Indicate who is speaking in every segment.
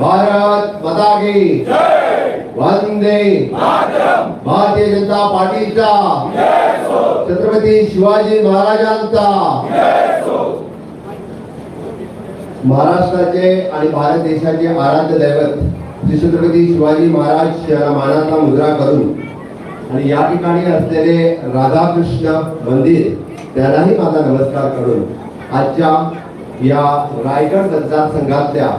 Speaker 1: भारत माता की वंदे भारतीय जनता पार्टीचा छत्रपती शिवाजी महाराजांचा महाराष्ट्राचे आणि भारत देशाचे आराध्य दैवत श्री छत्रपती शिवाजी महाराज मानाचा मुद्रा करून आणि या ठिकाणी असलेले राधाकृष्ण मंदिर त्यालाही माझा नमस्कार करून आजच्या या रायगड मतदारसंघातल्या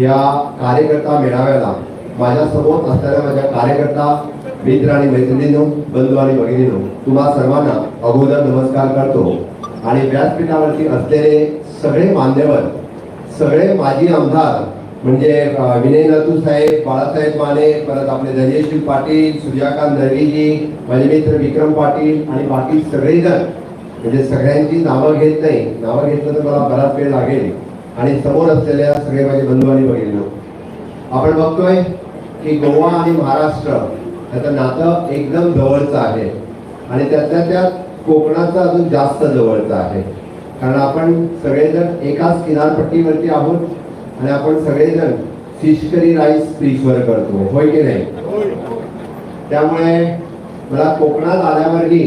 Speaker 1: या कार्यकर्ता मेळाव्याला माझ्यासमोर असणाऱ्या माझ्या कार्यकर्ता मित्र आणि मैत्रिणींनो बंधू आणि भगिनीनो तुम्हा सर्वांना अगोदर नमस्कार करतो. आणि व्यासपीठावरती असलेले सगळे मान्यवर सगळे माजी आमदार म्हणजे विनय नातू साहेब बाळासाहेब माने परत आपले धैर्यशील पाटील सूर्यकांत दर्गीजी माझे मित्र विक्रम पाटील आणि बाकी सगळेजण म्हणजे सगळ्यांची नावं घेत नाही. नावं घेतलं तर मला बराच वेळ लागेल. आणि समोर असलेल्या सगळे माझे बंधू आणि भगिनी. आपण बघतोय की गोवा आणि महाराष्ट्र त्याचं नातं एकदम जवळचं आहे. आणि त्यातल्या त्यात कोकणाचं अजून जास्त जवळचं आहे. कारण आपण सगळेजण एकाच किनारपट्टीवरती आहोत आणि आपण सगळेजण फिशकरी राईस फिशवर करतो. होय की नाही? त्यामुळे मला कोकणात आल्यावरही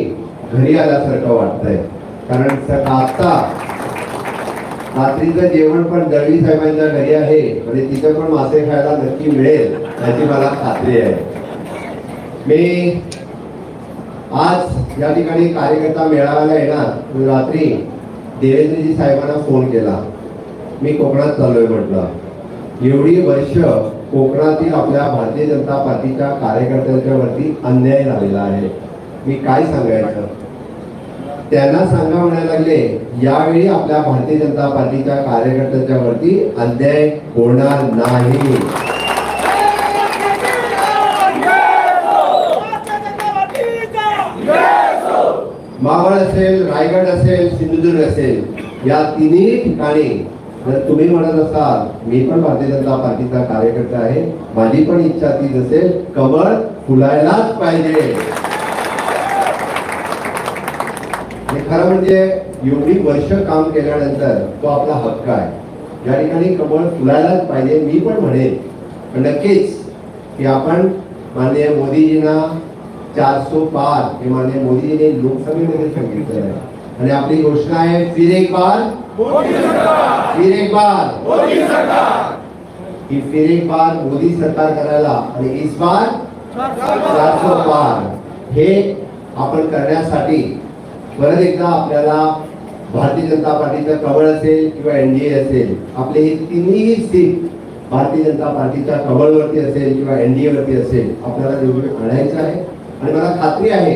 Speaker 1: घरी आल्यासारखं वाटतंय. कारण आता रात्रीचं जेवण पण दळवी साहेबांच्या घरी आहे म्हणजे तिथं पण मासे खायला नक्की मिळेल याची मला खात्री आहे. मी आज या ठिकाणी कार्यकर्ता मेळाव्याला येणार रात्री देवेंद्रजी साहेबांना फोन केला. मी कोकणात चाललोय म्हटलं. एवढी वर्ष कोकणातील आपल्या भारतीय जनता पार्टीच्या कार्यकर्त्यांच्या वरती अन्याय झालेला आहे. मी काय सांगायचं? त्यांना सांगा म्हणायला लागले यावेळी आपल्या भारतीय जनता पार्टीच्या कार्यकर्त्यांच्या वरती अन्याय होणार नाही. मावळ असेल रायगड असेल सिंधुदुर्ग असेल या तिन्ही ठिकाणी जर तुम्ही म्हणत असाल मी पण भारतीय जनता पार्टीचा कार्यकर्ता आहे माझी पण इच्छा तीच असेल कमळ फुलायलाच पाहिजे आणि खरं म्हणजे एवढी वर्ष काम केल्यानंतर तो आपला हक्क आहे. या ठिकाणी कमळ फुलायलाच पाहिजे मी पण म्हणेन. पण नक्कीच की आपण माननीय मोदीजींना चारसो पार हे माननीय मोदीजीने लोकसभेमध्ये सांगितलं आहे. आणि आपली घोषणा आहे फिर एक बार फिर एक बार. ही फिर एक बार मोदी सरकार करायला आणि इस बार चारसो पार. हे आपण करण्यासाठी परत एकदा आपल्याला भारतीय जनता पार्टीचं कवळ असेल किंवा एन डी ए असेल आपले हे तिन्ही सीट भारतीय जनता पार्टीच्या कवळवरती असेल किंवा एन डी एवरती असेल आपल्याला निवडून आणायचं आहे. आणि मला खात्री आहे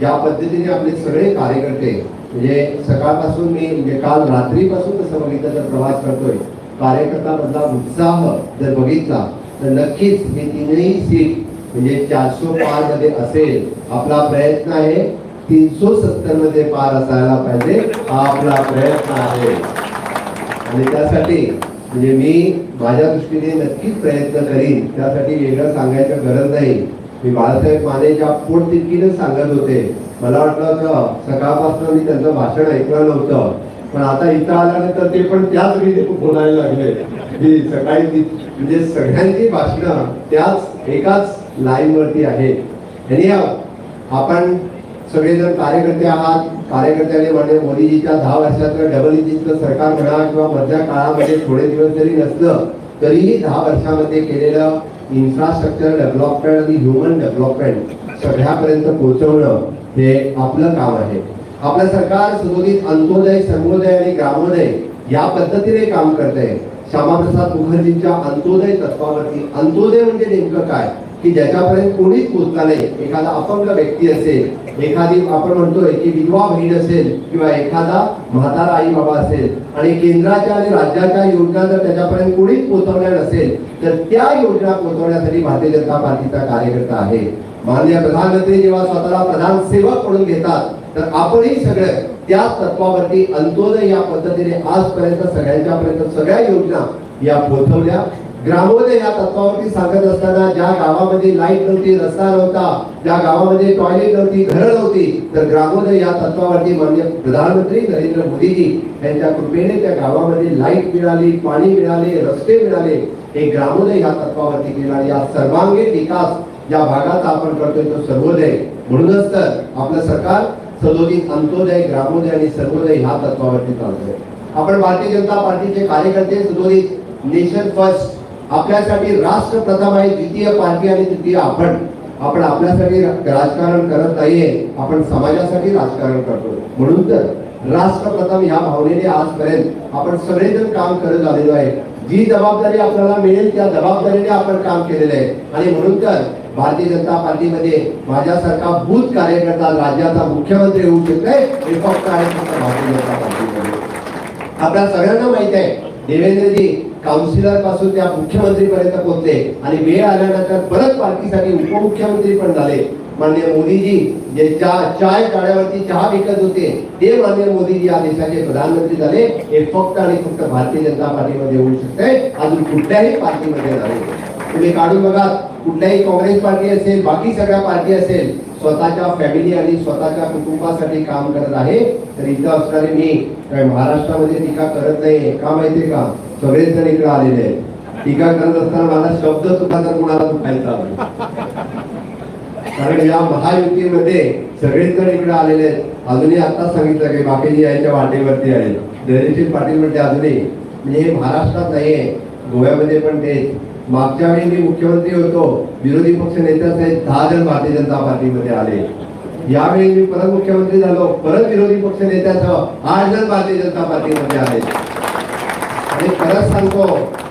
Speaker 1: ज्या पद्धतीने आपले सगळे कार्यकर्ते म्हणजे सकाळपासून मी म्हणजे काल रात्रीपासून तसं बघितलं तर प्रवास करतोय कार्यकर्तामधला उत्साह जर बघितला तर नक्कीच हे तीनही सीट म्हणजे चारशे पाच मध्ये असेल आपला प्रयत्न आहे. तीनशे सत्तरमध्ये पार असायला पाहिजे हा आपला प्रयत्न आहे. आणि त्यासाठी म्हणजे मी माझ्या दृष्टीने नक्कीच प्रयत्न करीन. त्यासाठी वेगळं सांगायचं गरज नाही. मी बाळासाहेब मानेच्या पोट तितकीनच सांगत होते. मला वाटलं होतं सकाळपासून मी त्यांचं भाषण ऐकलं नव्हतं. पण आता इथं आल्यानंतर ते पण त्याच रीती बोलायला लागले. की सकाळी म्हणजे सगळ्यांची भाषणं त्याच एकाच लाईन वरती आहेत. आणि आपण सगळेजण कार्यकर्ते आहात. कार्यकर्त्याने म्हणजे मोदीजीच्या दहा वर्षातलं डबल इंजिनचं सरकार म्हणा किंवा मधल्या काळामध्ये थोडे दिवस जरी नसलं तरीही दहा वर्षामध्ये केलेलं इन्फ्रास्ट्रक्चर डेव्हलपमेंट आणि ह्युमन डेव्हलपमेंट सगळ्यापर्यंत पोहोचवणं हे आपलं काम आहे. आपलं सरकार सुशोभित अंत्योदय सर्वोदय आणि ग्रामोदय या पद्धतीने काम करत आहे श्यामाप्रसाद मुखर्जींच्या अंत्योदय तत्वावरती अंत्योदय म्हणजे नेमकं काय? की ज्याच्यापर्यंत कोणीच पोचला नाही एखादा अपंग व्यक्ती असेल एखादी आपण म्हणतोय की विधवा बहीण असेल किंवा एखादा म्हातारा आई बाबा असेल आणि केंद्राच्या आणि राज्याच्या योजना जर त्याच्यापर्यंत कोणीच पोहोचवल्या नसेल तर त्या योजना पोहोचवण्यासाठी भारतीय जनता पार्टीचा कार्यकर्ता आहे. माननीय प्रधानमंत्री जेव्हा स्वतःला प्रधान सेवक म्हणून घेतात तर आपणही सगळं त्याच तत्वावरती अंत्योदय या पद्धतीने आजपर्यंत सगळ्यांच्या पर्यंत सगळ्या योजना या पोहोचवल्या ग्रामोदय या तत्वावरती सांगत असताना ज्या गावामध्ये लाइट नव्हती रस्ता नव्हता ज्या गावामध्ये टॉयलेट नव्हती घरं नव्हती तर ग्रामोदय या तत्वावरती माननीय प्रधानमंत्री नरेंद्र मोदीजी यांच्या कृपेने त्या गावामध्ये लाइट मिळाली पाणी मिळाले रस्ते मिळाले. हे ग्रामोदय या तत्वावरती केला या सर्वांगीण विकास ज्या भागाचा आपण करतोय तो सर्वोदय. म्हणूनच तर आपलं सरकार सदोदित अंत्योदय ग्रामोदय आणि सर्वोदय ह्या तत्वावरती चालतोय. आपण भारतीय जनता पार्टीचे कार्यकर्ते सदोदित नेशन फर्स्ट आपल्यासाठी राष्ट्र प्रथम आहे द्वितीय पार्टी आणि तृतीय आपण. आपण आपल्यासाठी राजकारण करत नाहीये आपण समाजासाठी राजकारण करतो. म्हणून तर राष्ट्र प्रथम या भावनेने आजपर्यंत आपण सगळेजण काम करत आलेलो आहे. जी जबाबदारी आपल्याला मिळेल त्या जबाबदारीने आपण काम केलेलं आहे. आणि म्हणून तर भारतीय जनता पार्टीमध्ये माझ्यासारखा भूत कार्यकर्ता राज्याचा मुख्यमंत्री होऊ शकतोय हे फक्त आहे फक्त भारतीय जनता पार्टीमध्ये. आपल्या सगळ्यांना माहीत आहे देवेंद्रजी काउन्सिलरपासून त्या मुख्यमंत्री पर्यंत पोहोचले. आणि वेळ आल्यानंतर परत पार्टीसाठी उपमुख्यमंत्री पण झाले. माननीय मोदीजी जे चा- चाय गाड्यावरती चहा विकत होते ते माननीय मोदीजी या देशाचे प्रधानमंत्री झाले. हे फक्त आणि फक्त भारतीय जनता पार्टीमध्ये होऊ शकते. अजून कुठल्याही पार्टीमध्ये झाले तुम्ही काढून बघा कुठल्याही काँग्रेस पार्टी असेल बाकी सगळ्या पार्टी असेल स्वतःच्या फॅमिली आणि स्वतःच्या कुटुंबासाठी काम करत आहे. तर इथं असणारे मी काय महाराष्ट्रामध्ये टीका करत नाही का माहितीये का? सगळेच जण इकडे आलेले आहेत. टीका करत असताना माझा शब्द सुद्धा तर कुणाला दुखायचा कारण या महायुतीमध्ये सगळेच जण इकडे आलेले आहेत. अजूनही आता सांगितलं की बाकीजी यायच्या वाटेवरती आहे धैर्यशील पाटील म्हणते अजूनही म्हणजे हे महाराष्ट्रात नाहीये गोव्यामध्ये पण ते मागच्या वेळी मी मुख्यमंत्री होतो विरोधी पक्ष नेत्याच आहेत दहा जण भारतीय जनता पार्टीमध्ये आले. यावेळी मी परत मुख्यमंत्री झालो परत विरोधी पक्ष नेत्यासह आठ जण भारतीय जनता पार्टीमध्ये आले. आणि खरंच सांगतो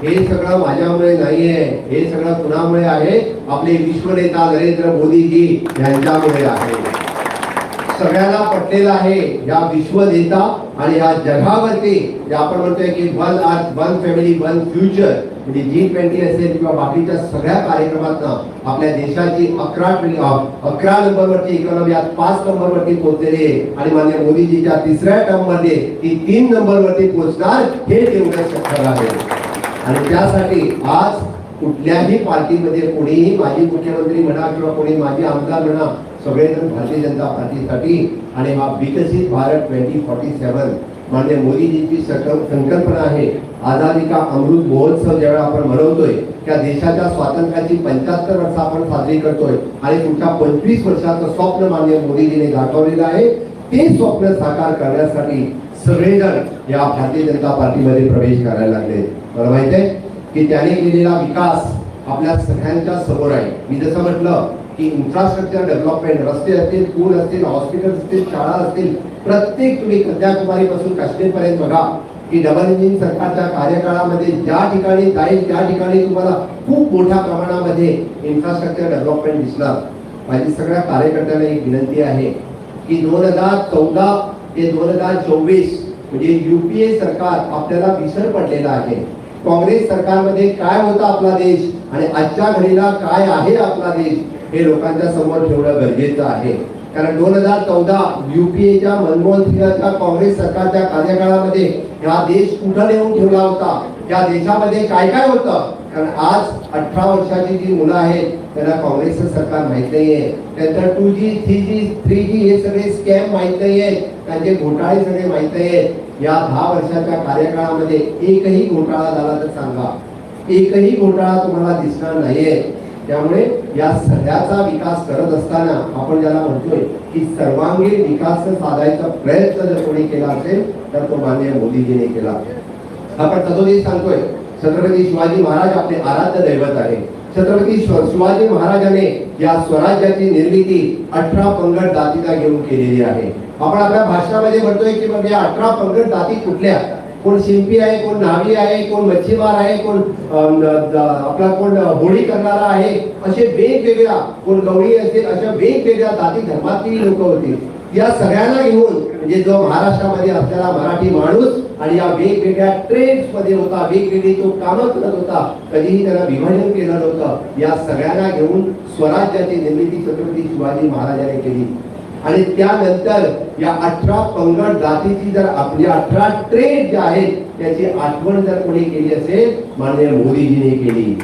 Speaker 1: हे सगळं माझ्यामुळे नाहीये हे सगळं कुणामुळे आहे? आपले विश्वनेता नरेंद्र मोदीजी यांच्यामुळे आहे. सगळ्यांना पटलेलं आहे या विश्वनेता आणि या जगावरती जे आपण म्हणतोय की one earth one family one future म्हणजे जी ट्वेंटी असेल किंवा बाकीच्या सगळ्या कार्यक्रमातनं आपल्या देशाची अकरा अकरा नंबरवरची इकॉनॉमी आज पाच नंबरवरती पोहोचलेली आहे. आणि मान्य मोदीजीच्या तिसऱ्या टर्ममध्ये ती तीन नंबरवरती पोहोचणार हे तेवढं शक्य आहे. आणि त्यासाठी आज कुठल्याही पार्टीमध्ये कोणीही माजी मुख्यमंत्री म्हणा किंवा कोणी माजी आमदार म्हणा सगळेजण भारतीय जनता पार्टीसाठी आणि हा विकसित भारत ट्वेंटी फॉर्टी सेव्हन मान्य मोदीजींची संकल्पना आहे आझादी का अमृत महोत्सव ज्यावेळेला आपण मनवतोय त्या देशाच्या स्वातंत्र्याची पंच्याहत्तर वर्ष आपण साजरी करतोय आणि पुढच्या पंचवीस वर्षाचं स्वप्न मान्य मोदीजीने दाखवलेलं आहे ते स्वप्न साकार करण्यासाठी सगळेजण या भारतीय जनता पार्टीमध्ये प्रवेश करायला लागले. मला माहीत आहे की त्याने केलेला विकास आपल्या सगळ्यांच्या समोर आहे. मी जसं म्हटलं की इन्फ्रास्ट्रक्चर डेव्हलपमेंट रस्ते असतील पूल असतील हॉस्पिटल असतील शाळा असतील प्रत्येक तुम्ही कन्याकुमारी पासून काश्मीर पर्यंत बघा की डबल इंजिन सरकारच्या कार्यकाळामध्ये ज्या ठिकाणी जाईल त्या ठिकाणी तुम्हाला खूप मोठ्या प्रमाणामध्ये इन्फ्रास्ट्रक्चर डेव्हलपमेंट दिसणार. माझी सगळ्या कार्यकर्त्यांना एक विनंती आहे की दोन हजार चौदा ते दोन हजार चोवीस म्हणजे युपीए सरकार आपल्याला विसर पडलेला आहे. काँग्रेस सरकारमध्ये काय होता आपला देश आणि आजच्या घडीला काय आहे आपला देश हे लोकांच्या समोर ठेवणं गरजेचं आहे. कारण दोन हजार चौदा युपीएच्या मनमोहन सिंगच्या काँग्रेस सरकारच्या कार्यकाळामध्ये हा देश कुठं नेऊन ठेवला होता? या देशामध्ये काय काय होतं? कारण आज अठरा वर्षाची जी मुलं आहेत त्यांना काँग्रेसचं सरकार माहीत नाहीये. त्यानंतर two G three G three G हे सगळे स्कॅम माहीत नाहीये. त्यांचे घोटाळे सगळे माहीत नाहीयेत या दहा वर्षाच्या कार्यकाळामध्ये एकही घोटाळा झाला तर सांगा. एकही घोटाळा तुम्हाला दिसणार नाहीये. त्यामुळे या सगळ्याचा विकास करत असताना आपण ज्याला म्हणतोय की सर्वांगीण विकास साधायचा प्रयत्न जर कोणी केला असेल तर तो मान्य मोदीजीने केला. आपण सदोदित सांगतोय छत्रपती शिवाजी महाराज आपले आराध्य दैवत आहे छत्रपती शिवाजी महाराजाने या स्वराज्याची निर्मिती अठरा पंगड जातीला घेऊन केलेली आहे. आपण आपल्या भाषणामध्ये म्हणतोय की म्हणजे अठरा पंगड जाती कुठल्या? कोण शिंपी आहे कोण न्हावी आहे कोण मच्छीमार आहे कोण आपला कोण होळी करणारा आहे असे वेगवेगळ्या कोण गवळी असतील अशा वेगवेगळ्या जाती धर्मातील लोक होती. या सगळ्यांना घेऊन म्हणजे जो महाराष्ट्रामध्ये असलेला मराठी माणूस आणि या वेगवेगळ्या ट्रेड्समध्ये होता वेगवेगळी तो कामं करत होता कधीही त्याला विभाजन केलं नव्हतं. या सगळ्यांना घेऊन स्वराज्याची निर्मिती छत्रपती शिवाजी महाराजांनी केली. आणि त्यानंतर या अठरा पंगड जातीची जर आपली अठरा ट्रेड जे आहेत त्याची आठवण जर कोणी केली असेल माननीय मोदीजीने केली.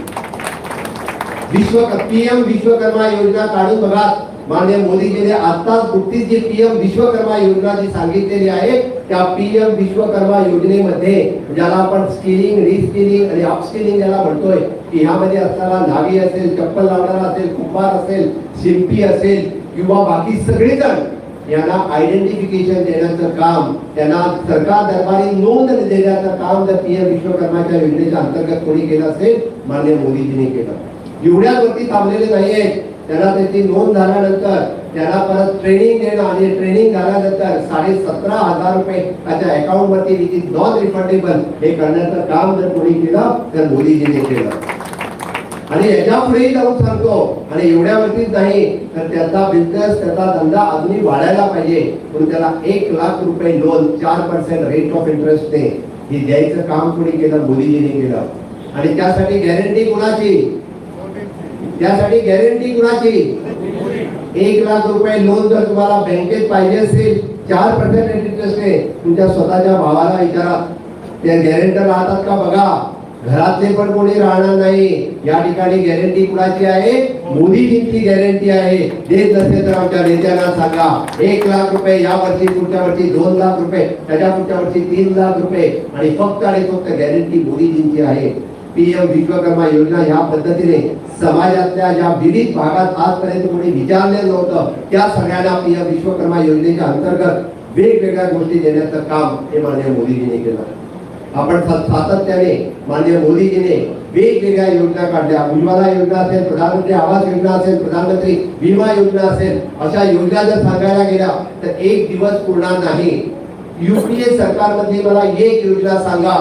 Speaker 1: विश्व पीएम विश्वकर्मा योजना काढून बघा. माननीय मोदीजीने आताच नुकतीच जी पीएम विश्वकर्मा योजना जी सांगितलेली आहे त्या पीएम विश्वकर्मा योजनेमध्ये ज्याला आपण स्किलिंग रिस्किलिंग आणि अपस्किलिंग ज्याला म्हणतोय की ह्यामध्ये असणारा नावी असेल चप्पल लावणारा असेल कुंभार असेल शिंपी असेल किंवा बाकी सगळेजण यांना आयडेंटिफिकेशन देण्याचं काम त्यांना सरकार दरबारी नोंद देण्याचं काम जर पीएम विश्वकर्माच्या योजनेच्या अंतर्गत कोणी केलं असेल माननीय मोदीजीने केलं. एवढ्यावरती थांबलेले नाहीये. त्यांना त्याची नोंद झाल्यानंतर त्यांना परत ट्रेनिंग देणं आणि ट्रेनिंग झाल्यानंतर साडे सतरा हजार रुपये त्याच्या अकाउंट वरती विच इज नॉन रिफंडेबल हे करण्याचं काम जर कोणी केलं तर मोदीजीने केलं. आणि याच्या पुढेही जाऊन सांगतो. आणि एवढ्यावरतीच नाही तर त्याचा बिझनेस त्याचा धंदा अजूनही वाढायला पाहिजे. म्हणून त्याला एक लाख रुपये लोन चार पर्सेंट रेट ऑफ इंटरेस्टने हे द्यायचं काम कोणी केलं? मोदीजीने केलं. आणि त्यासाठी गॅरंटी कुणाची? त्यासाठी गॅरंटी कुणाची? एक लाख रुपये लोन जर तुम्हाला बँकेत पाहिजे असेल चार पर्सेंट इंटरेस्टने तुमच्या स्वतःच्या भावाला विचारा. त्या गॅरेंटर राहतात का? बघा. घरातले पण कोणी राहणार नाही. या ठिकाणी गॅरंटी कुणाची आहे? मोदीजींची गॅरंटी आहे. देत तर आमच्या नेत्यांना सांगा. एक लाख रुपये या वर्षी पुढच्या वर्षी दोन लाख रुपये, त्याच्या पुढच्या वर्षी तीन लाख रुपये. आणि फक्त आणि फक्त गॅरंटी मोदीजींची आहे. पीएम विश्वकर्मा योजना ह्या पद्धतीने समाजातल्या ज्या विविध भागात आजपर्यंत कोणी विचारले नव्हतं, त्या सगळ्यांना पीएम विश्वकर्मा योजनेच्या अंतर्गत वेगवेगळ्या गोष्टी देण्याचं काम हे माननीय मोदीजीने केलं. आपण सातत्याने माननीय मोदीजीने वेगवेगळ्या योजना काढल्या. उज्ज्वला योजना असेल प्रधानमंत्री आवास योजना असेल प्रधानमंत्री विमा योजना असेल अशा योजना जर सांगायला गेल्या तर एक दिवस पूर्णार नाही. युपीए सरकारमध्ये मला एक योजना सांगा.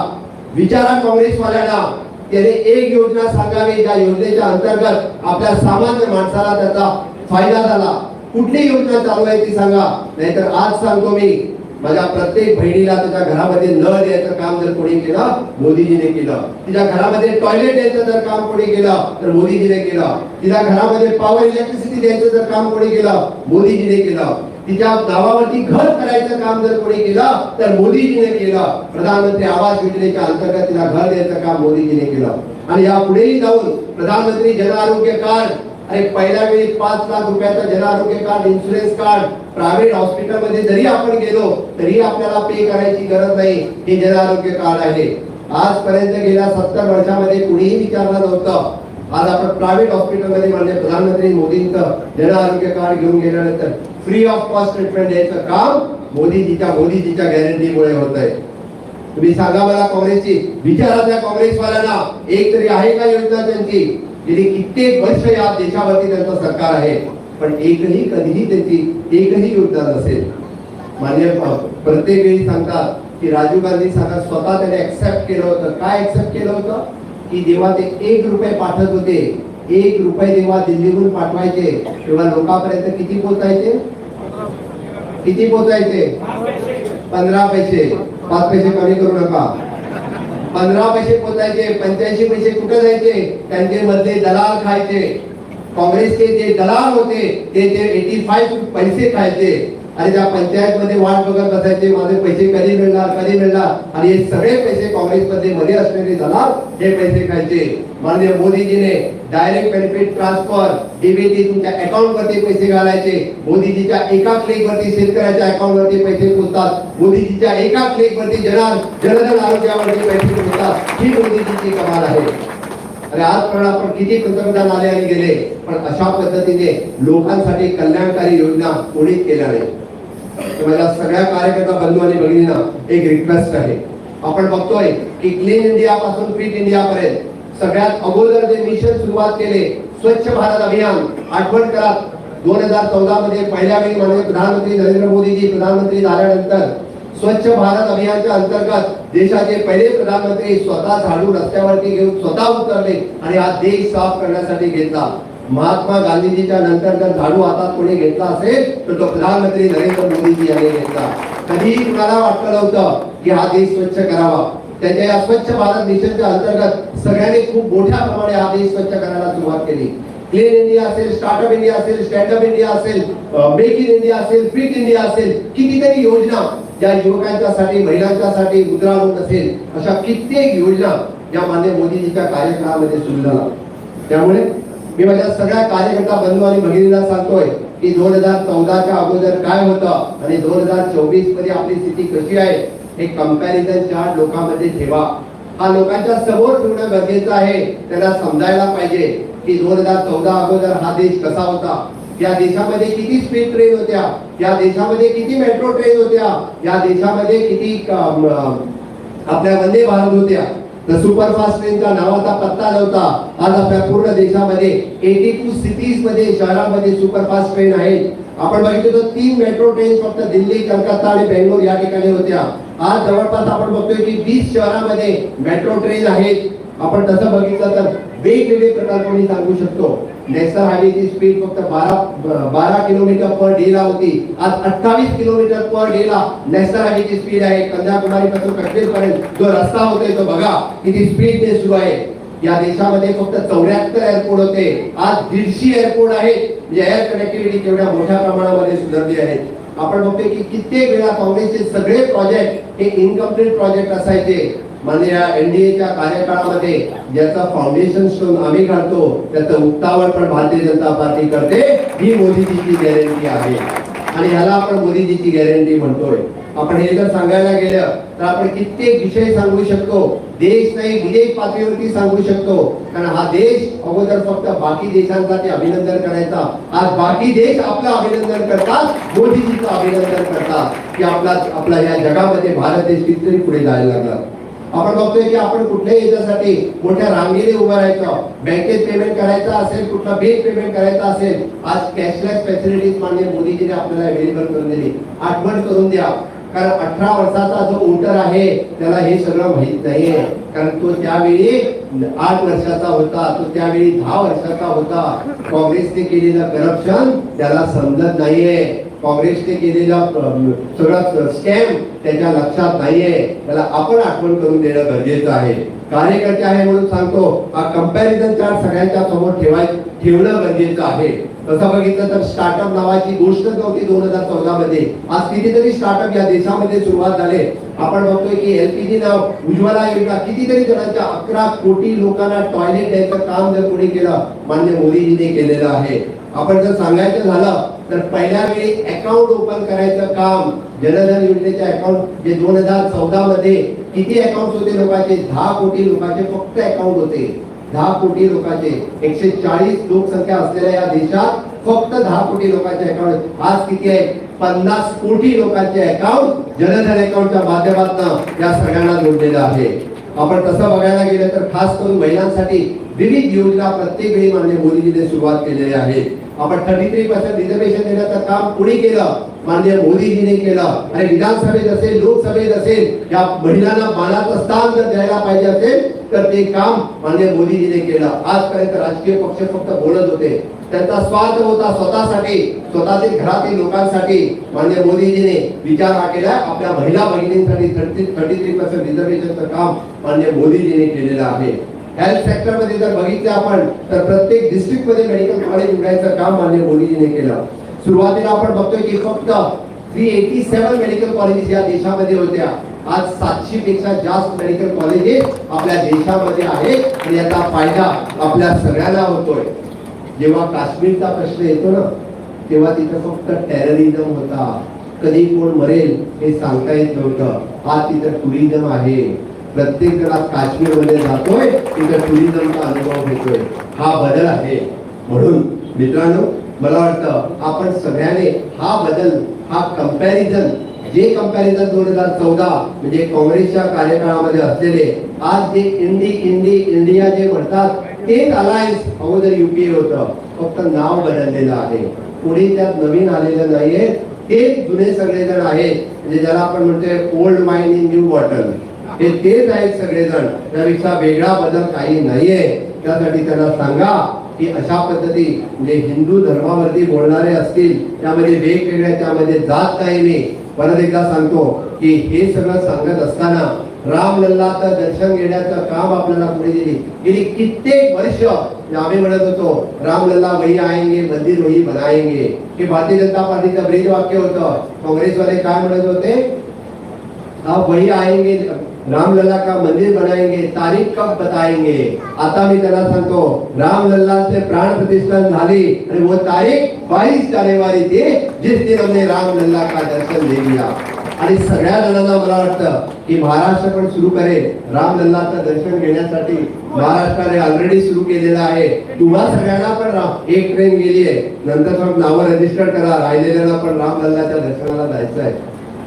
Speaker 1: विचारा काँग्रेसवाल्यांना. त्याने एक योजना सांगावी. ज्या योजनेच्या अंतर्गत आपल्या सामान्य माणसाला त्याचा फायदा झाला. कुठली योजना चालू आहे ती सांगा. नाहीतर आज सांगतो मी. माझ्या प्रत्येक बहिणीला तुझ्या घरामध्ये नळ द्यायचं काम जर कोणी केलं मोदीजीने केलं. तिच्या घरामध्ये टॉयलेट द्यायचं जर काम कोणी केलं तर मोदीजीने केलं. तिच्या घरामध्ये पॉवर इलेक्ट्रिसिटी द्यायचं जर काम कोणी केलं मोदीजीने केलं. तिच्या गावावरती घर करायचं काम जर कोणी केलं तर मोदीजीने केलं. प्रधानमंत्री आवास योजनेच्या अंतर्गत तिला घर द्यायचं काम मोदीजीने केलं. आणि या पुढेही जाऊन प्रधानमंत्री जन आरोग्य कार्ड आणि पहिल्या वेळी पाच लाख रुपयाचं Jan Arogya card insurance card private हॉस्पिटलमध्ये जरी आपण गेलो तरी आपल्याला पे करायची गरज नाही. हे जन आरोग्य कार्ड आहे. आजपर्यंत गेल्या सत्तर वर्षामध्ये कुणीही विचारलं नव्हतं. आज आपण प्रायव्हेट हॉस्पिटलमध्ये म्हणजे प्रधानमंत्री मोदींचं जन आरोग्य कार्ड घेऊन गेल्यानंतर फ्री ऑफ कॉस्ट ट्रीटमेंट द्यायचं काम मोदीजीच्या मोदीजीच्या गॅरंटीमुळे होत आहे तुम्ही सांगा मला काँग्रेसची विचारा त्या काँग्रेसवाल्यांना. एक तरी आहे का योजना त्यांची? गेली कित्येक वर्ष या देशावरती त्यांचं सरकार आहे. पण एकही कधीही त्याची एकही योगदान नसेल. मान्य प्रत्येक वेळी सांगतात की राजीव गांधी सांगा स्वतः त्याने ऍक्सेप्ट केलं होतं. काय ऍक्सेप्ट केलं होतं? की जेव्हा ते एक रुपये पाठवत होते एक रुपये जेव्हा दिल्लीहून पाठवायचे तेव्हा लोकांपर्यंत किती पोहोचायचे? किती पोहोचायचे? पंधरा पैसे. पाच पैसे कमी करू नका. पंधरा पैसे पोचायचे पंच्याऐंशी पैसे कुठे जायचे? त्यांचे मधले दलाल खायचे. काँग्रेसचे जे दलाल होते ते जे एटी फाईव्ह पैसे खायचे आणि त्या पंचायत मध्ये वाट बघत बसायचे माझे पैसे कधी मिळणार कधी मिळणार? आणि हे सगळे पैसे काँग्रेसमध्ये मध्ये असलेले दलाल हे पैसे खायचे. माननीय मोदीजीने डायरेक्ट बेनिफिट ट्रान्सफर डीबीटी तुमच्या अकाउंट वरती पैसे घालायचे. मोदीजीच्या एका क्लिक वरती शेतकऱ्याच्या अकाउंट वरती पैसे पोहोचतात मोदीजीच्या एका क्लिक वरती जन जनधन आरोग्यावरती पैसे पोहोचतात ही मोदीजीची कमाल आहे. अरे आजपर्यंत आपण किती पंतप्रधान आले आणि गेले पण अशा पद्धतीने लोकांसाठी कल्याणकारी योजना कोणीच केल्या नाही माझ्या सगळ्या कार्यकर्ता बंधू आणि भगिनींना एक रिक्वेस्ट आहे. आपण बघतोय की क्लीन इंडिया पासून फिट इंडिया पर्यंत सगळ्यात अगोदर जे मिशन सुरुवात केले स्वच्छ भारत अभियान आठवण करा दोन हजार चौदा मध्ये पहिल्या वेळी माननीय प्रधानमंत्री नरेंद्र मोदीजी प्रधानमंत्री झाल्यानंतर स्वच्छ भारत अभियानच्या अंतर्गत देशाचे पहिले प्रधानमंत्री स्वतः झाडू रस्त्यावरती घेऊन स्वतः उतरले आणि हा देश साफ करण्यासाठी घेतला. महात्मा गांधीजीच्या नंतर जर झाडू हातात कोणी घेतला असेल तर तो प्रधानमंत्री नरेंद्र मोदीजी यांनी घेतला. कधीही कुणाला वाटलं नव्हतं की हा देश स्वच्छ करावा. त्याच्या या स्वच्छ भारत मिशनच्या अंतर्गत सगळ्यांनी खूप मोठ्या प्रमाणे हा देश स्वच्छ करायला सुरुवात केली. क्लीन इंडिया असेल स्टार्टअप इंडिया असेल स्टँडअप इंडिया असेल मेक इन इंडिया असेल फिट इंडिया असेल कितीतरी योजना ज्या युवकांच्यासाठी महिलांच्यासाठी मुद्रा लोन असेल अशा कित्येक योजना या मान्य मोदीजीच्या कार्यकाळामध्ये सुरू झाला त्यामुळे मी माझ्या सगळ्या कार्यकर्ता बंधू आणि भगिनीला सांगतोय की दोन हजार चौदाच्या अगोदर काय होतं आणि दोन हजार चोवीसमध्ये आपली स्थिती कशी आहे हे कंपॅरिझन चार्ट लोकांमध्ये ठेवा. हा लोकांच्या समोर ठेवणं गरजेचं आहे त्यांना समजायला पाहिजे की दोन हजार चौदा अगोदर हा देश कसा होता. या देशामध्ये किती स्पीड ट्रेन होत्या? या देशामध्ये किती मेट्रो ट्रेन होत्या? या देशामध्ये किती आपल्या वंदे भारत होत्या? तर सुपरफास्ट ट्रेनचा नावाचा पत्ता नव्हता. आज आपल्या पूर्ण देशामध्ये एटी टू सिटीजमध्ये शहरामध्ये सुपरफास्ट ट्रेन आहेत. आपण बघितलं तर तीन मेट्रो ट्रेन फक्त दिल्ली कलकत्ता आणि बेंगलोर या ठिकाणी होत्या. आज जवळपास आपण बघतोय की वीस शहरामध्ये मेट्रो ट्रेन आहेत. आपण तसं बघितलं तर वेगवेगळे प्रकार कोणी सांगू शकतो. नॅशनल हायवेची स्पीड फक्त बारा बारा किलोमीटर पर डे ला होती. आज अठ्ठावीस किलोमीटर पर डे ला नॅशनल हायवेची स्पीड आहे. कन्याकुमारी पासून कश्मीर पर्यंत जो रस्ता होतोय तो बघा किती स्पीड ने सुरू आहे. या देशामध्ये फक्त चौऱ्याहत्तर एअरपोर्ट होते. आज दीडशे एअरपोर्ट आहेत. म्हणजे एअर कनेक्टिव्हिटी केवढ्या मोठ्या प्रमाणामध्ये सुधारली आहे. आपण बघतोय की कित्येक वेळा काँग्रेसचे सगळे प्रोजेक्ट हे इनकम्प्लीट प्रोजेक्ट असायचे. म्हणजे या एनडीएच्या कार्यकाळामध्ये ज्याचा फाउंडेशन स्टोन आम्ही घालतो त्याचं उक्तावण पण भारतीय जनता पार्टी करते ही मोदीजीची गॅरंटी आहे. आणि ह्याला आपण मोदीजीची गॅरंटी म्हणतोय. आपण हे जर सांगायला गेलं तर आपण कित्येक विषय सांगू शकतो. देश नाही विदेश पातळीवरती सांगू शकतो. कारण हा देश अगोदर फक्त बाकी देशांसाठी अभिनंदन करायचा. आज बाकी देश आपलं अभिनंदन करतात मोदीजीचं अभिनंदन करतात. की आपला आपला या जगामध्ये भारत देश कितीतरी पुढे जायला लागला. आपण बघतोय की आपण कुठल्याही याच्यासाठी मोठ्या रांगेने उभं राहायचं. बँकेत पेमेंट करायचं असेल कुठला बिल पेमेंट करायचं असेल आज कॅशलेस फॅसिलिटीज मान्य मोदीजीने आपल्याला अवेलेबल करून दिली. आठवण करून द्या. कारण अठरा वर्षाचा जो वोटर आहे त्याला हे सगळं माहीत नाहीये. कारण तो त्यावेळी आठ वर्षाचा होता तो त्यावेळी दहा वर्षाचा होता. काँग्रेसने केलेलं करप्शन त्याला समजत नाहीये. काँग्रेसने केलेला सगळा स्कॅम त्याच्या लक्षात नाहीये. त्याला आपण आठवण करून देणं गरजेचं आहे. कार्यकर्ते आहे म्हणून सांगतो हा कंपॅरिझन चार्ट सगळ्यांच्या समोर ठेवाय ठेवणं गरजेचं आहे. तसं बघितलं तर स्टार्टअप नावाची गोष्ट नव्हती दोन हजार चौदा मध्ये. आज कितीतरी स्टार्टअप या देशामध्ये सुरुवात झाले. आपण बघतोय की एलपीजी नाव उज्ज्वला योजना कितीतरी जणांच्या अकरा कोटी लोकांना टॉयलेट द्यायचं काम जर कोणी केलं मान्य मोदीजीने केलेलं आहे. आपण जर सांगायचं झालं तर पहिल्या वेळी अकाउंट ओपन करायचं काम जनधन योजनेचे अकाउंट जे दोन हजार चौदा मध्ये किती अकाउंट होते लोकांचे? दहा कोटी लोकांचे फक्त अकाउंट होते. दहा कोटी लोकांचे. एकशे चाळीस लोकसंख्या असलेल्या या देशात फक्त दहा कोटी लोकांचे अकाउंट आज किती आहे? पन्नास कोटी लोकांचे अकाउंट जनधन अकाउंटच्या माध्यमातून या सगळ्यांना जोडलेलं आहे. आपण तसं बघायला गेलं तर खास करून महिलांसाठी विविध योजना प्रत्येक वेळी मान्य मोदीजीने सुरुवात केलेली आहे. आपण थर्टी थ्री पर्सेंट रिझर्वेशन देण्याचं काम कुणी केलं? माननीय मोदीजीने केलं. आणि विधानसभेत असेल लोकसभेत असेल या महिलांना मानाचं स्थान जर द्यायला पाहिजे असेल तर ते काम माननीय मोदीजीने केलं. आजपर्यंत राजकीय पक्ष फक्त बोलत होते. त्यांचा स्वार्थ होता स्वतःसाठी स्वतःतील घरातील लोकांसाठी. मान्य मोदीजीने विचार हा केला आपल्या महिला भगिनींसाठी थर्टी थर्टी थ्री पर्सेंट रिझर्वेशनचं काम मान्य मोदीजीने केलेलं आहे. हेल्थ सेक्टरमध्ये जर बघितलं आपण तर प्रत्येक डिस्ट्रिक्टमध्ये मेडिकल कॉलेज उघडायचं काम मान्य मोदीजीने केलं. सुरुवातीला आपण बघतोय की फक्त three eighty seven medical colleges या देशामध्ये होत्या. आज सातशे पेक्षा जास्त मेडिकल कॉलेजेस आपल्या देशामध्ये आहेत आणि याचा फायदा आपल्या सगळ्यांना होतोय. जेव्हा काश्मीरचा प्रश्न येतो ना तेव्हा तिथं फक्त टेररिझम होता. कधी कोण मरेल हे सांगता येत नव्हतं. आज तिथं टुरिझम आहे. प्रत्येक जण आज काश्मीरमध्ये जातोय तिथे टुरिझमचा अनुभव घेतोय. हा बदल आहे. म्हणून मित्रांनो मला वाटतं आपण सगळ्याने हा बदल हा कंपॅरिझन जे कंपॅरिझन दोन हजार चौदा म्हणजे काँग्रेसच्या कार्यकाळामध्ये असलेले आज जे इंडी इंडी इंडिया जे म्हणतात तेच अलायन्स अगोदर युपीए होतं. फक्त नाव बदललेलं आहे. पुढे त्यात नवीन आलेलं नाहीये. तेच जुने सगळेजण आहेत. म्हणजे ज्याला आपण म्हणतोय old mind in new bottle हे तेच आहेत सगळेजण त्यापेक्षा वेगळा बदल काही नाहीये. त्यासाठी त्यांना सांगा की अशा पद्धती म्हणजे हिंदू धर्मावरती बोलणारे असतील त्यामध्ये वेगवेगळ्या त्यामध्ये जात काही नाही. परत एकदा सांगतो की हे सगळं सांगत असताना रामलल्लाचं दर्शन घेण्याचं काम आपल्याला पुढे दिली. गेली कित्येक वर्ष आम्ही म्हणत होतो रामलल्ला वही आएंगे मंदिर वही बनाएंगे. हे भारतीय जनता पार्टीचं ब्रीज वाक्य होतं. काँग्रेसवाले काय म्हणत होते? आप वही आएंगे रामलला का मंदिर बनाएंगे तारीख कब बताएंगे? आता मी त्याला सांगतो रामलल्लाचे प्राण प्रतिष्ठान झाली आणि वो तारीख बावीस जानेवारी थी जिस दिन हमने का दर्शन दे लिया। आणि सगळ्या जणांना मला वाटतं की महाराष्ट्र पण सुरू करेल रामलल्लाचं दर्शन घेण्यासाठी. महाराष्ट्राने ऑलरेडी सुरू केलेलं आहे. तुम्हा सगळ्यांना पण एक ट्रेन गेली आहे. नंतर पण नावं रजिस्टर करा राहिलेल्यांना पण रामलल्लाच्या दर्शनाला जायचं आहे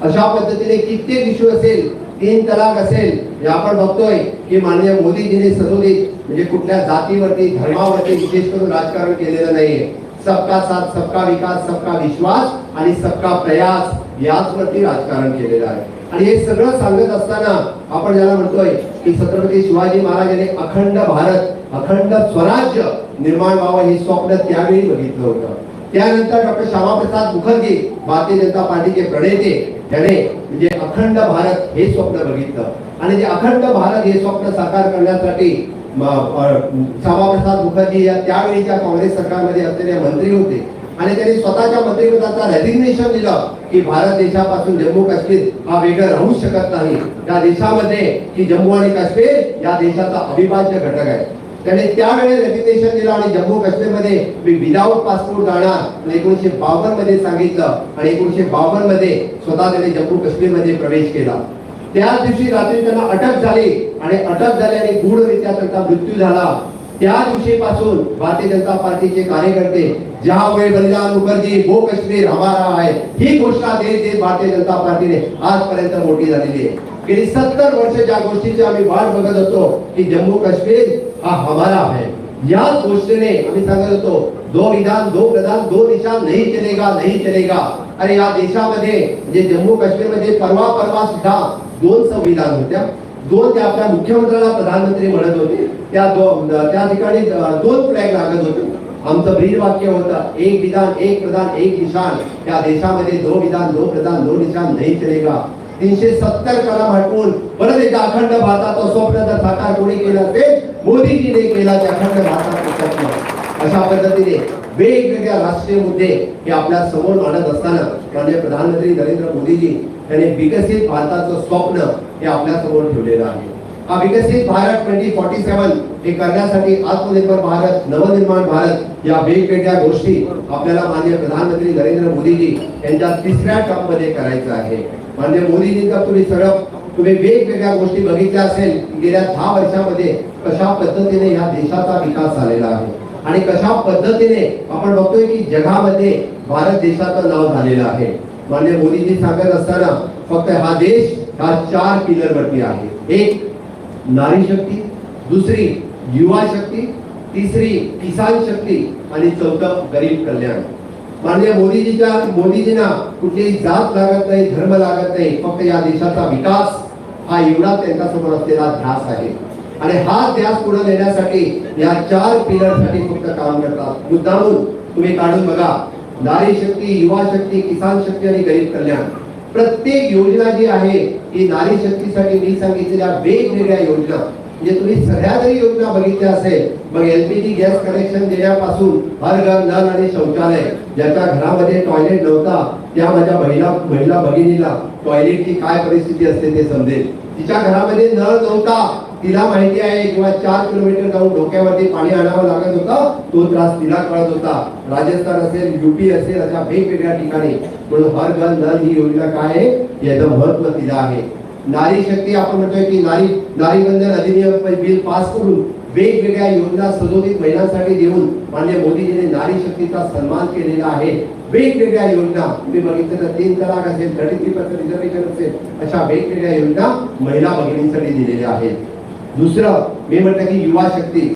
Speaker 1: अशा पद्धतीने कित्येक इशू असेल तीन तलाक असेल हे आपण बघतोय की माननीय मोदीजीने सदोदित म्हणजे कुठल्या जातीवरती धर्मावरती विशेष करून राजकारण केलेलं नाहीये. सबका साथ सबका विकास सबका विश्वास आणि सबका प्रयास याचवरती राजकारण केलेलं आहे. आणि हे सगळं सांगत असताना आपण ज्याला म्हणतोय की छत्रपती शिवाजी महाराजांनी अखंड भारत अखंड स्वराज्य निर्माण व्हावं हे स्वप्न त्यावेळी बघितलं होतं. त्यानंतर डॉक्टर श्यामाप्रसाद मुखर्जी भारतीय जनता पार्टीचे प्रणेते त्याने म्हणजे अखंड भारत हे स्वप्न बघितलं. आणि ते अखंड भारत हे स्वप्न साकार करण्यासाठी श्यामाप्रसाद मुखर्जी या त्यावेळीच्या काँग्रेस सरकारमध्ये असलेले मंत्री होते आणि त्यांनी स्वतःच्या मंत्रिपदाचा रेझिग्नेशन दिलं की भारत देशापासून जम्मू काश्मीर हा वेगळं राहू शकत नाही. या देशामध्ये की जम्मू आणि काश्मीर या देशाचा अविभाज्य घटक आहे. त्याने त्यावेळेस रेजिग्नेशन दिलं आणि जम्मू काश्मीरमध्ये मी विदाऊट पासपोर्ट जाणार एकोणीशे बावन्नमध्ये सांगितलं आणि एकोणीशे बावन्नमध्ये स्वतः त्याने जम्मू काश्मीरमध्ये प्रवेश केला. त्याच दिवशी रात्री त्यांना अटक झाली आणि अटक झाल्याने गूढरित्या त्यांचा मृत्यू झाला. त्या दिवशीपासून भारतीय जनता पार्टीचे कार्यकर्ते जहा हुए बलिदान मुखर्जी गो काश्मीर हमारा आहे ही घोषणा देत भारतीय जनता पार्टीने आजपर्यंत मोठी झालेली आहे. गेली सत्तर वर्ष ज्या गोष्टीची आम्ही वाट बघत होतो, की जम्मू काश्मीर हा हमारा है याच गोष्टीने आम्ही सांगत होतो, दो विधान, दो प्रधान, दो निशान नहीं चलेगा नहीं चलेगा. अरे या देशामध्ये, म्हणजे जम्मू काश्मीर मध्ये परवा परवा सुद्धा दोन संविधान होत्या. दोन त्या आपल्या मुख्यमंत्र्याला प्रधानमंत्री म्हणत होते, त्या दोन त्या ठिकाणी दोन फ्लॅग लागत होते. आमचं ब्रीद वाक्य होतं, एक विधान, एक प्रधान, एक निशान या देशामध्ये दो विधान, दो प्रधान, दो निशान नाही चलेगा. तीनशे सत्तर कलम हटवून परत एकदा अखंड भारताचा स्वप्न जर साकार कोणी केलं असेल मोदीजीने केला ते अखंड भारताचं स्वप्न अशा पद्धतीने वेगवेगळ्या राष्ट्रीय मुद्दे हे आपल्यासमोर मांडत असताना माननीय प्रधानमंत्री नरेंद्र मोदीजी यांनी विकसित भारताचं स्वप्न हे आपल्यासमोर ठेवलेलं आहे. हा विकसित भारत ट्वेंटी फॉर्टी सेवन हे करण्यासाठी आत्मनिर्भर भारत नवनिर्माण भारत या वेगवेगळ्या गोष्टी आपल्याला माननीय प्रधानमंत्री नरेंद्र मोदीजी यांच्या तिसऱ्या टर्ममध्ये करायचं आहे. म्हणजे माननीय मोदीजींचा तुम्ही सगळं तुम्ही वेगवेगळ्या गोष्टी बघितल्या असेल गेल्या दहा वर्षामध्ये कशा पद्धतीने या देशाचा विकास झालेला आहे. आणि कशा पद्धतीने आपण बघतोय की जगामध्ये भारत देशाचं नाव झालेलं आहे. म्हणजे मोदीजी सांगत असताना फक्त हा देश हा चार पिलर वरती आहे. एक नारी शक्ती दुसरी युवा शक्ती तिसरी किसान शक्ती आणि चौथं गरीब कल्याण. माननीय मोदीजीच्या मोदीजींना कुठलीही जात लागत नाही धर्म लागत नाही फक्त या देशाचा विकास हा एवढा त्यांच्यासमोर असलेला ध्यास आहे. आणि हा ध्यास पुढे नेण्यासाठी या चार पिलरसाठी फक्त काम करतात. मुद्दामून तुम्ही काढून बघा नारी शक्ती युवा शक्ती किसान शक्ती आणि गरीब कल्याण. प्रत्येक योजना जी आहे ही नारी शक्तीसाठी मी सांगितलेल्या वेगवेगळ्या योजना म्हणजे तुम्ही सगळ्या जरी योजना बघितल्या असेल मग एलपीजी गॅस कनेक्शन देण्यापासून हर घर नल आणि शौचालय ज्याच्या घरामध्ये टॉयलेट नव्हता त्या माझ्या महिला महिला भगिनीला टॉयलेटची काय परिस्थिती असते ते समजेल. तिच्या घरामध्ये नळ नव्हता. तिला माहिती आहे किंवा चार किलोमीटर जाऊन डोक्यावरती पाणी आणावं लागत होतं. तो त्रास तिला कळत होता. राजस्थान असेल युपी असेल अशा वेगवेगळ्या ठिकाणी. म्हणून हर घर नल ही योजना काय आहे? याचं महत्त्व तिला आहे. नारी शक्ती आपण म्हणतोय की नारी नारी बंधन अधिनियम बिल पास करून वेगवेगळ्या योजना सदोदित महिलांसाठी देऊन माननीय मोदीजीने नारी शक्तीचा सन्मान केलेला आहे. वेगवेगळ्या योजना तुम्ही बघितलं तर तीन तलाक असेल थर्टी थ्री पर्सेंट रिझर्वेशन असेल अशा वेगवेगळ्या योजना महिला भगिनींसाठी दिलेल्या आहेत. दुसरं मी म्हटलं की युवा शक्ती.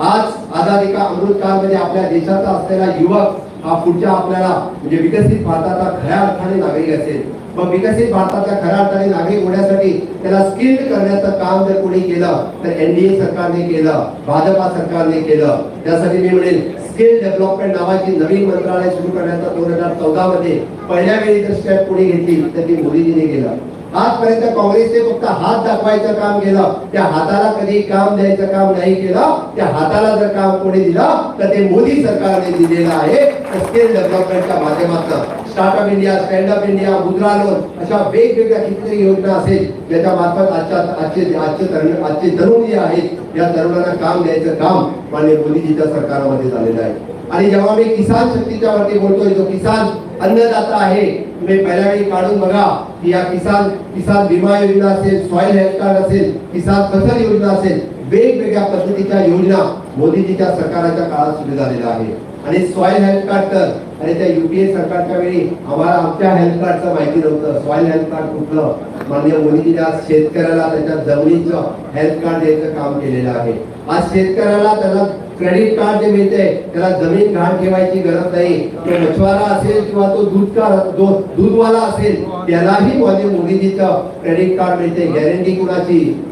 Speaker 1: आज आझादी का अमृत काळमध्ये आपल्या देशाचा असलेला युवक हा पुढच्या आपल्याला म्हणजे विकसित भारताचा खऱ्या अर्थाने नागरिक असेल. मग विकसित भारताच्या खऱ्या अर्थाने नागरिक होण्यासाठी त्याला स्किल्ड करण्याचं काम जर कोणी केलं तर एनडीए सरकारने केलं भाजपा सरकारने केलं. त्यासाठी मी म्हणेल स्किल डेव्हलपमेंट नावाची नवीन मंत्रालय सुरू करण्याचा दोन हजार चौदा मध्ये पहिल्या वेळी जर स्टेप कोणी घेतली तर ती मोदीजीने केलं. आजपर्यंत काँग्रेसने फक्त हात दाखवायचं काम केलं. त्या हाताला कधी काम द्यायचं काम नाही केलं. त्या हाताला जर काम कोणी दिलं तर ते मोदी सरकारने दिलेलं आहे. स्किल डेव्हलपमेंटच्या माध्यमातून. Startup India standup India Mudra loan अशा वेगवेगळ्या कितीतरी योजना असेल ज्याच्या मार्फत आजच्या आजचे आजचे तरुण आजचे तरुण जे आहेत या तरुणांना काम द्यायचं काम माननीय मोदीजीच्या सरकारमध्ये झालेलं आहे. आणि जेव्हा मी किसान शक्तीच्या वरती बोलतोय जो किसान अन्नदाता आहे तुम्ही पहिल्या वेळी काढून बघा की या किसान किसान विमा योजना असेल सॉइल हेल्थ कार्ड असेल किसान फसल योजना असेल वेगवेगळ्या पद्धतीच्या योजना मोदीजीच्या सरकारच्या काळात सुरू झालेल्या आहे आणि सॉइल हेल्थ कार्ड तर आणि त्या युपीए सरकारच्या वेळी आम्हाला आमच्या हेल्थ कार्डचं माहिती नव्हतं. सॉइल हेल्थ कार्ड कुठलं? माननीय मोदीजीच्या शेतकऱ्याला त्याच्या जमिनीचं हेल्थ कार्ड द्यायचं काम केलेलं आहे. आज शेतकऱ्याला त्याला क्रेडिट कार्ड जे मिळते त्याला जमीन घाण ठेवायची गरज नाही. तो मछवारा असेल किंवा तो दूधकार जो दूधवाला असेल त्यालाही माननीय मोदीजीचं क्रेडिट कार्ड मिळते गॅरंटी कुणाची?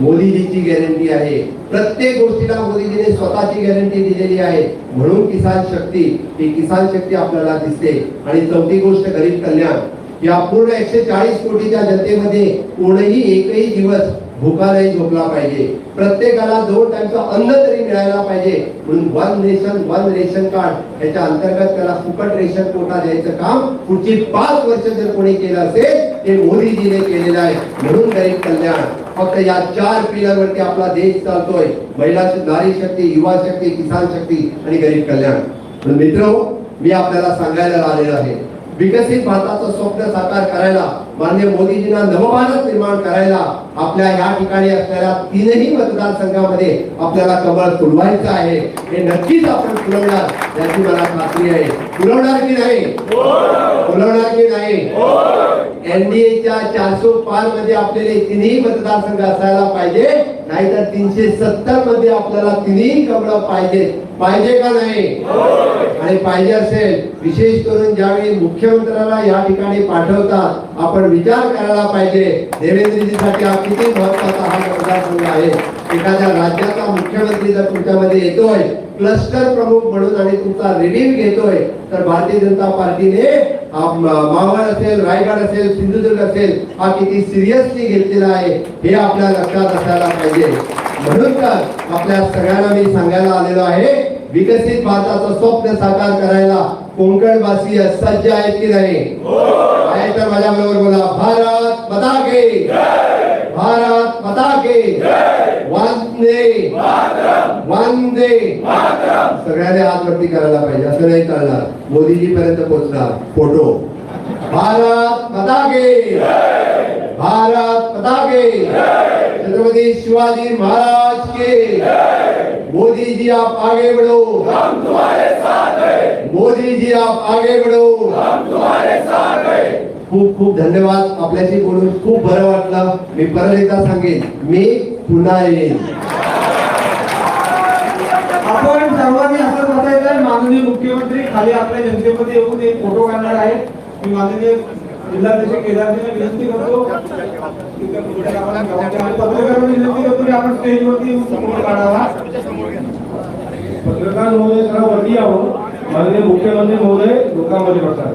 Speaker 1: मोदीजीची गॅरंटी आहे. प्रत्येक गोष्टीला मोदीजीने स्वतःची गॅरंटी दिलेली आहे. म्हणून किसान शक्ती ही किसान शक्ती आपल्याला दिसते. आणि चौथी गोष्ट गरीब कल्याण. या पूर्ण एकशे चाळीस कोटीच्या जनतेमध्ये कोणीही एकही दिवस भुका नाही झोपला पाहिजे. प्रत्येकाला दोन टाइमचं अन्न तरी मिळायला पाहिजे म्हणून one nation one ration card याच्या अंतर्गत त्याला फुकट रेशन कोटा द्यायचं काम पुढची पाच वर्ष जर कोणी केलं असेल ते मोदीजीने केलेलं आहे. म्हणून गरीब कल्याण फक्त या चार पिलर वरती आपला देश चालतोय. महिला नारी शक्ती युवा शक्ती किसान शक्ती आणि गरीब कल्याण. मित्र हो, मी आपल्याला सांगायला आलेलो आहे. विकसित भारताचं स्वप्न साकार करायला मान्य मोदीजींना नवभारत निर्माण करायला आपल्या या ठिकाणी असलेल्या तीनही मतदारसंघामध्ये आपल्याला कमळ फुलवायचं आहे. हे नक्कीच आपण फुलवणार याची मला खात्री आहे. फुलवणार की नाही? फुलवणार की नाही? एनडीएच्या चारशे पाच मध्ये आपल्याला तिन्ही मतदारसंघ असायला पाहिजे. नाहीतर तीनशे सत्तरमध्ये आपल्याला तिन्ही कमळ पाहिजे. पाहिजे का नाही? आणि पाहिजे असेल. विशेष करून ज्यावेळी मुख्यमंत्र्याला या ठिकाणी पाठवतात आपण विचार करायला पाहिजे. देवेंद्रजीसाठी आपण किती महत्त्वाचा हा मतदारसंघ आहे. एखाद्या राज्याचा मुख्यमंत्री जर तुमच्यामध्ये येतोय क्लस्टर प्रमुख म्हणून आणि तुमचा रिलीफ घेतोय तर भारतीय जनता पार्टीने हा मावळ असेल रायगड असेल सिंधुदुर्ग असेल हा किती सिरियसली घेतलेला आहे हे आपल्या लक्षात असायला पाहिजे. म्हणून तर आपल्या सगळ्यांना मी सांगायला आलेलो आहे विकसित भारताचं स्वप्न साकार करायला कोकणवासी सज्ज आहेत की नाही? आहे तर माझ्या बरोबर बोला भारत के भारत माता के वंदे. वंदे सगळ्यांनी हात वरती करायला पाहिजे असं नाही चालणार. मोदीजी पर्यंत पोहोचणार. फोटो. भारत माता के भारत माता के छत्रपति शिवाजी महाराज के. मोदी जी आप आगे बढ़ो. हम तुम्हारे साथ हैं. मोदी जी आप आगे बढ़ो. हम तुम्हारे साथ हैं. खूप खूप धन्यवाद. आपल्याशी बोलून खूप बरं वाटलं. मी परत एकदा सांगेन मी पुन्हा येईन.
Speaker 2: आपण सर्वांनी असं बसायचं माननीय मुख्यमंत्री खाली आपल्या जनतेमध्ये येऊन एक फोटो काढणार आहे मी माननीय जिल्हाध्यक्ष केदारजीला विनंती करतो. पत्रकारांना विनंती करतो की आपण स्टेजवरती येऊन फोटो काढावा.
Speaker 3: पत्रकार महोदय जरा वरती यावं. माननीय मुख्यमंत्री महोदय लोकांमध्ये बसतात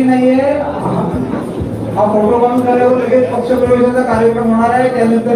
Speaker 2: नाहीये. हा फोटो काढून झाल्यावर लगेच पक्षप्रवेशाचा कार्यक्रम होणार आहे. त्यानंतर